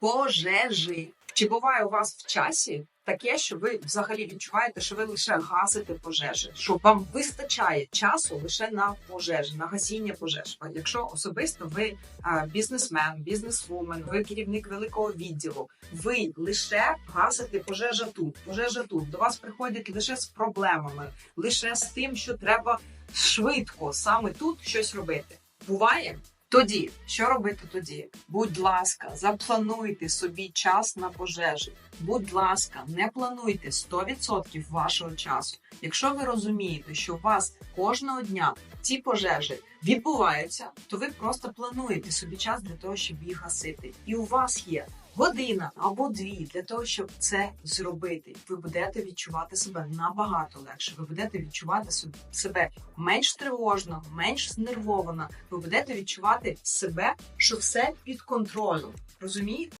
пожежі. Чи буває у вас в часі таке, що ви взагалі відчуваєте, що ви лише гасите пожежі, що вам вистачає часу лише на пожежі, на гасіння пожеж? Якщо особисто ви бізнесмен, бізнесвумен, ви керівник великого відділу, ви лише гасите пожежа тут, пожежа тут. До вас приходять лише з проблемами, лише з тим, що треба швидко саме тут щось робити. Буває? Тоді, що робити тоді? Будь ласка, заплануйте собі час на пожежі. Будь ласка, не плануйте 100% вашого часу. Якщо ви розумієте, що у вас кожного дня ці пожежі відбуваються, то ви просто плануєте собі час для того, щоб їх гасити. І у вас є година або дві для того, щоб це зробити. Ви будете відчувати себе набагато легше. Ви будете відчувати себе менш тривожно, менш знервовано. Ви будете відчувати себе, що все під контролем. Розумієте?